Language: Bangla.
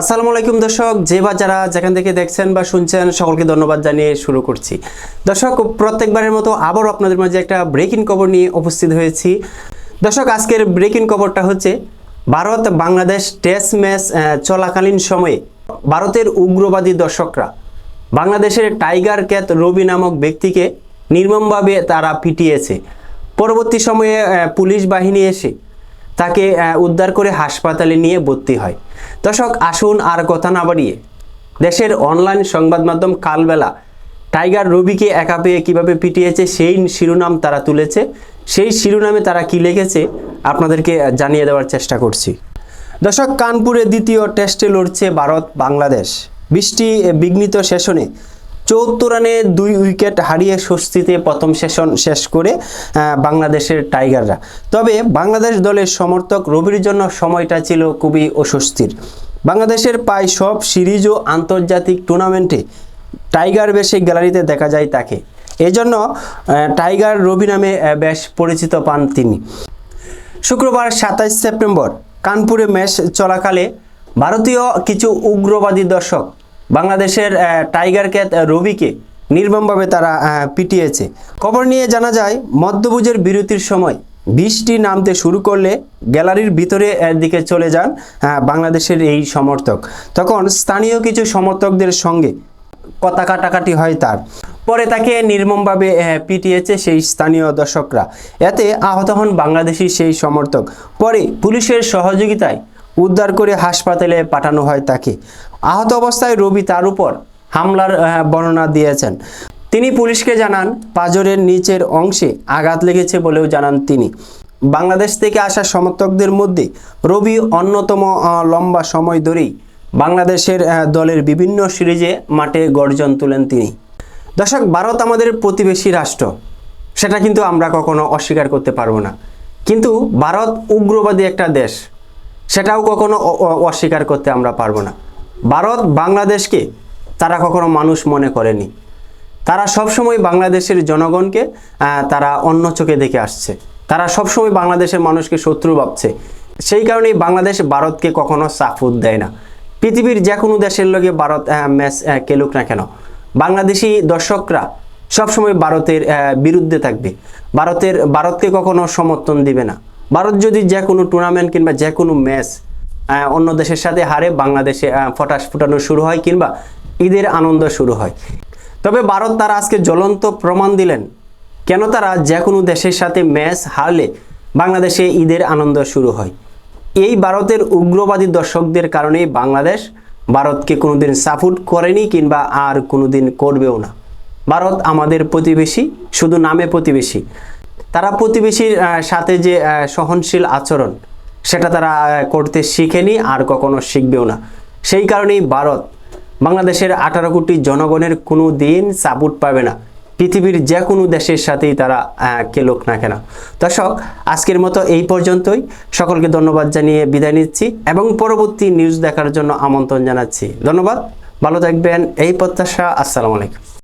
আসসালামু আলাইকুম দর্শক, যে বা যারা যেখান থেকে দেখছেন বা শুনছেন, সকলকে ধন্যবাদ জানিয়ে শুরু করছি। দর্শক, প্রত্যেকবারের মতো আবারও আপনাদের মাঝে একটা ব্রেকিং খবর নিয়ে উপস্থিত হয়েছি। দর্শক, আজকের ব্রেকিং খবরটা হচ্ছে, ভারত বাংলাদেশ টেস্ট ম্যাচ চলাকালীন সময়ে ভারতের উগ্রবাদী দর্শকরা বাংলাদেশের টাইগার ক্যাথ রবি নামক ব্যক্তিকে নির্মমভাবে তারা পিটিয়েছে। পরবর্তী সময়ে পুলিশ বাহিনী এসে তাকে উদ্ধার করে হাসপাতালে নিয়ে ভর্তি হয়। দর্শক, আসুন আর কথা না বাড়িয়ে দেশের অনলাইন সংবাদ মাধ্যম কালবেলা টাইগার রবিকে একা পেয়ে কীভাবে পিটিয়েছে, সেই শিরোনাম তারা তুলেছে। সেই শিরোনামে তারা কি লিখেছে, আপনাদেরকে জানিয়ে দেওয়ার চেষ্টা করছি। দর্শক, কানপুরে দ্বিতীয় টেস্টে লড়ছে ভারত বাংলাদেশ বৃষ্টি বিঘ্নিত সেশনে চৌত্তর রানে দুই উইকেট হারিয়ে স্বস্তিতে প্রথম সেশন শেষ করে বাংলাদেশের টাইগাররা। তবে বাংলাদেশ দলের সমর্থক রবির জন্য সময়টা ছিল খুবই অস্বস্তির। বাংলাদেশের প্রায় সব সিরিজ ও আন্তর্জাতিক টুর্নামেন্টে টাইগার বেশে গ্যালারিতে দেখা যায় তাকে। এজন্য টাইগার রবি নামে বেশ পরিচিত পান তিনি। শুক্রবার সাতাইশ সেপ্টেম্বর কানপুরে ম্যাচ চলাকালে ভারতীয় কিছু উগ্রবাদী দর্শক বাংলাদেশের টাইগার আহ, রবিকে নির্মমভাবে তারা পিটিয়েছে। খবর নিয়ে জানা যায় মধ্যভুজের বিরতির সময় বৃষ্টি নামতে শুরু করলে গ্যালারির ভিতরে দিকে চলে যান বাংলাদেশের এই সমর্থক। তখন স্থানীয় কিছু সমর্থকদের সঙ্গে কথা কাটাকাটি হয় তার। পরে তাকে নির্মমভাবে পিটিয়েছে সেই স্থানীয় দর্শকরা। এতে আহত হন বাংলাদেশি সেই সমর্থক। পরে পুলিশের সহযোগিতায় উদ্ধার করে হাসপাতালে পাঠানো হয় তাকে। আহত অবস্থায় রবি তার উপর হামলার বর্ণনা দিয়েছেন। তিনি পুলিশকে জানান, পাজরের নিচের অংশে আঘাত লেগেছে বলেও জানান তিনি। বাংলাদেশ থেকে আসা সমর্থকদের মধ্যে রবি অন্যতম লম্বা সময় ধরেই বাংলাদেশের দলের বিভিন্ন সিরিজে মাঠে গর্জন তুলেন তিনি। দর্শক, ভারত আমাদের প্রতিবেশী রাষ্ট্র। সেটা কিন্তু আমরা কখনো অস্বীকার করতে পারব না। কিন্তু ভারত উগ্রবাদী একটা দেশ। সেটাও কখনো অস্বীকার করতে আমরা পারব না। ভারত, বাংলাদেশকে তারা কখনো মানুষ মনে করেনি। তারা সবসময় বাংলাদেশের জনগণকে তারা অন্য চোখে দেখে আসছে। তারা সবসময় বাংলাদেশের মানুষকে শত্রু ভাবছে। সেই কারণেই বাংলাদেশ ভারতকে কখনো সাফুদ দেয় না। পৃথিবীর যে কোনো দেশের লোকে ভারত ম্যাচ খেলুক না কেন। বাংলাদেশি দর্শকরা সবসময় ভারতের বিরুদ্ধে থাকবে। ভারতের, ভারতকে কখনো সমর্থন দিবে না। ভারত যদি যে কোনো টুর্নামেন্ট কিংবা যে কোনো ম্যাচ অন্য দেশের সাথে হারে বাংলাদেশে ফটাস ফুটানো শুরু হয় কিংবা ঈদের আনন্দ শুরু হয়। তবে ভারত তারা আজকে জ্বলন্ত প্রমাণ দিলেন। কেন তারা যে কোনো দেশের সাথে ম্যাচ হারলে বাংলাদেশে ঈদের আনন্দ শুরু হয়? এই ভারতের উগ্রবাদী দর্শকদের কারণেই বাংলাদেশ ভারতকে কোনোদিন সাপোর্ট করেনি কিংবা আর কোনোদিন করবেও না। ভারত আমাদের প্রতিবেশী, শুধু নামে প্রতিবেশী। তারা প্রতিবেশীর সাথে যে সহনশীল আচরণ, সেটা তারা করতে শিখেনি আর কখনো শিখবেও না। সেই কারণেই ভারত বাংলাদেশের আঠারো কোটি জনগণের কোনো দিন সাপোর্ট পাবে না। পৃথিবীর যে কোনো দেশের সাথেই তারা কেলুক না কেন। দর্শক, আজকের মতো এই পর্যন্তই। সকলকে ধন্যবাদ জানিয়ে বিদায় নিচ্ছি এবং পরবর্তী নিউজ দেখার জন্য আমন্ত্রণ জানাচ্ছি। ধন্যবাদ, ভালো থাকবেন, এই প্রত্যাশা, আসসালামু আলাইকুম।